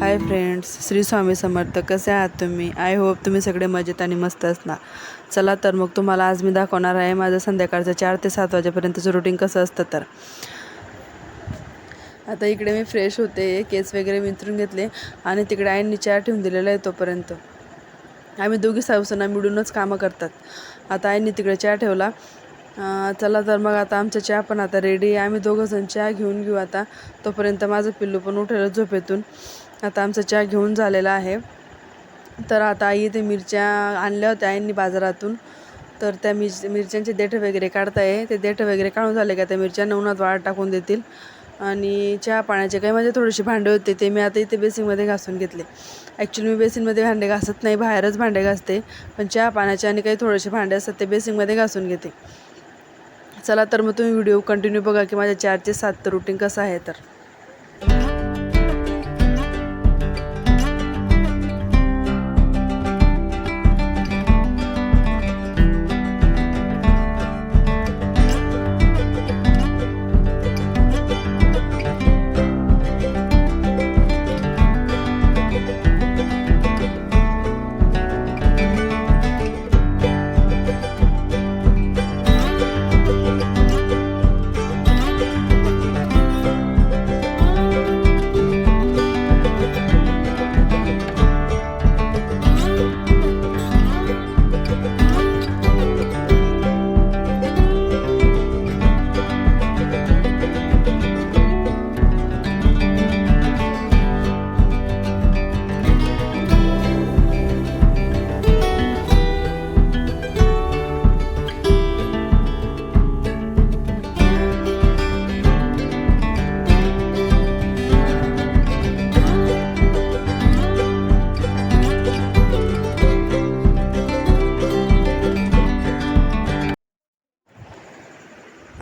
Hi friends Shri Swami Samarth. कसे आहात तुम्ही? आय होप तुम्ही सगळे मजेत आणि मस्त असणार. चला तर मग तुम्हाला आज मी दाखवणार आहे माझं संध्याकाळचं चार ते सात वाजेपर्यंतचं रुटीन कसं असतं तर. आता इकडे मी फ्रेश होते केस वगैरे विंचरून घेतले आणि तिकडे आईंनी चहा ठेवून दिलेला आहे तोपर्यंत. आम्ही दोघी सासूना मिळूनच कामं करतात. आता आईंनी तिकडे चहा ठेवला. चला तर मग आता आमचा चहा पण आता रेडी आहे. आम्ही दोघंजण चहा घेऊन घेऊ आता. तोपर्यंत माझं पिल्लू पण उठेल झोपेतून. आता आमचा चहा घेऊन झालेला आहे. तर आता आई ते मिरच्या आणल्या होत्या आईंनी बाजारातून. तर त्या मिर मिरच्यांचे देठं वगैरे काढता आहे ते देठं वगैरे काढून झाले का त्या मिरच्या? उन्हात वाळ टाकून देतील. आणि चहा पाण्याचे काही माझे थोडेसे भांडे होते ते मी आता इथे बेसिनमध्ये घासून घेतले. ॲक्च्युली मी बेसिनमध्ये भांडे घासत नाही बाहेरच भांडे घासते. पण चहा पाण्याचे आणि काही थोडेसे भांडे असतात ते बेसिनमध्ये घासून घेते. चला तर मग तुम्ही व्हिडिओ कंटिन्यू बघा की माझ्या चार ते सात रुटीन कसं आहे तर.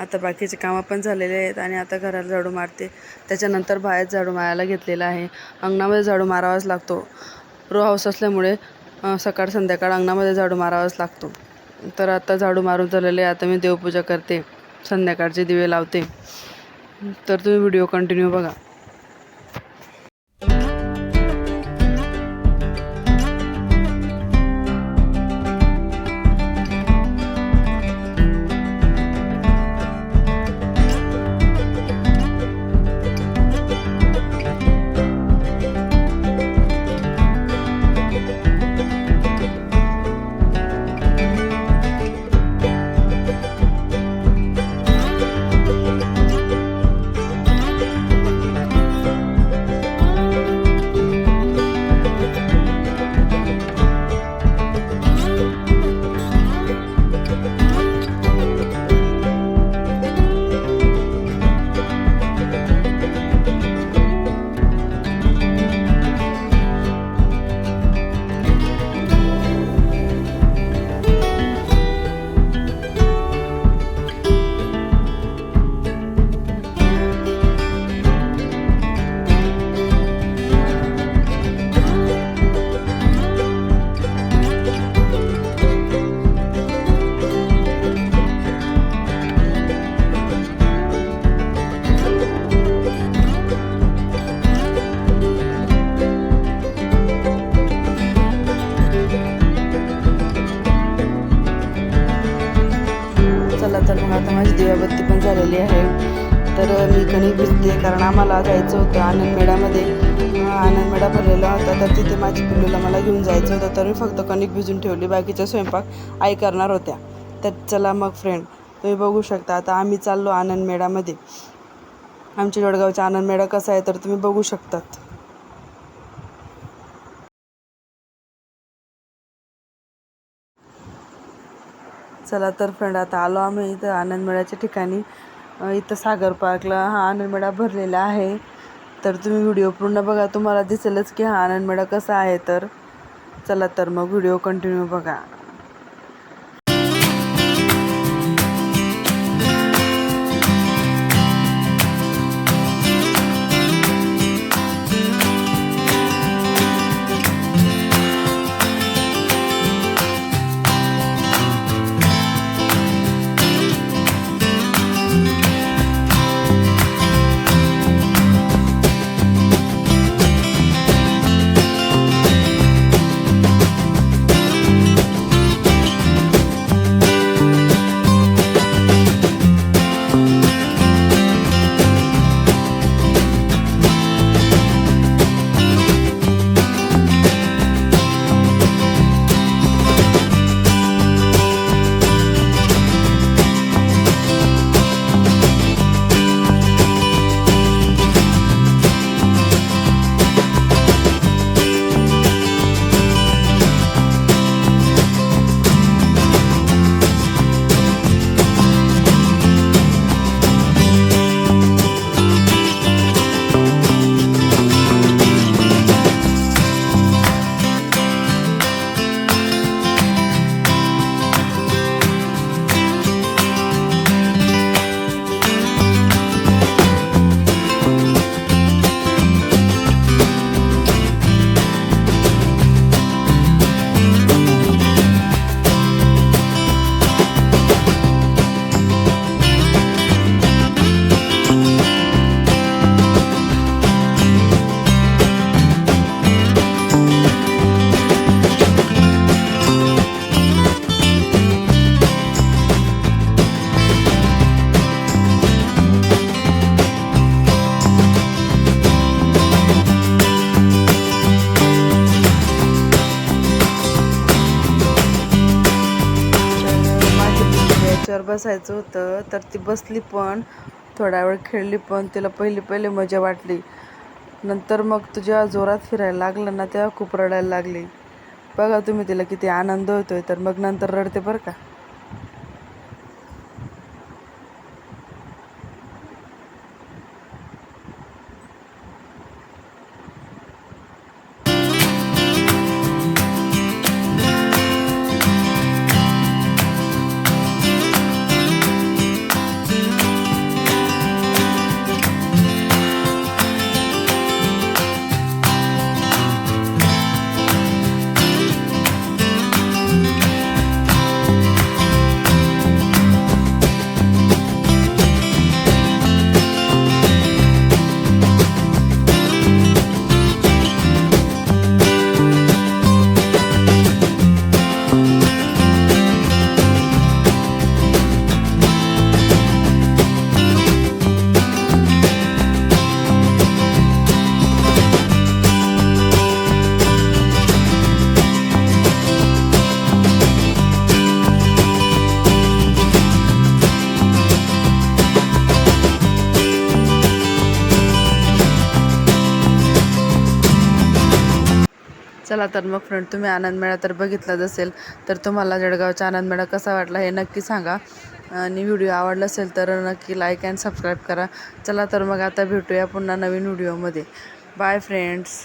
आता बाकीचे कामं पण झालेले आहेत आणि आता घराला झाडू मारते. त्याच्यानंतर बाहेर झाडू मारायला घेतलेला आहे. अंगणामध्ये झाडू मारावाच लागतो. रो हाऊस असल्यामुळे सकाळ संध्याकाळ अंगणामध्ये झाडू मारावाच लागतो. तर आता झाडू मारून झालेले आहे. आता मी देवपूजा करते. संध्याकाळचे दिवे लावते. तर तुम्ही व्हिडिओ कंटिन्यू बघा. मग आता माझी दिवाबत्ती पण झालेली आहे. तर मी कणिक भिजते कारण आम्हाला जायचं होतं आनंदमेळामध्ये आनंदमेळा भरलेला होता तर तिथे माझी पिल्लूला मला घेऊन जायचं होतं. तर मी फक्त कणिक भिजून ठेवली बाकीचा स्वयंपाक आई करणार होत्या. तर चला मग फ्रेंड तुम्ही बघू शकता आता आम्ही चाललो आनंदमेळामध्ये आमच्या जोडगावचा आनंदमेळा कसा आहे तर तुम्ही बघू शकतात. चला तर फ्रेंड आता आलो आम्ही इथं आनंदमेळ्याच्या ठिकाणी. इथं सागर पार्कला हा आनंदमेळा भरलेला आहे. तर तुम्ही व्हिडिओ पूर्ण बघा तुम्हाला दिसेलच की हा आनंदमेळा कसा आहे तर. चला तर मग व्हिडिओ कंटिन्यू बघा. बसायचं होतं तर ती बसली पण थोडा वेळ खेळली पण तिला पहिली पहिले मजा वाटली. नंतर मग तुझ्या जोरात फिरायला लागलं ना तेव्हा खूप रडायला लागली. बघा तुम्ही तिला किती आनंद होतोय तर मग नंतर रडते बरं का. चला तर मग फ्रेंड तुम्ही आनंद मेळा तर बघितलाच असेल. तर तुम्हाला जळगावचा आनंद मेळा कसा वाटला हे नक्की सांगा. आणि व्हिडिओ आवडला असेल तर नक्की लाईक अँड सबस्क्राईब करा. चला तर मग आता भेटूया पुन्हा नवीन व्हिडिओमध्ये बाय फ्रेंड्स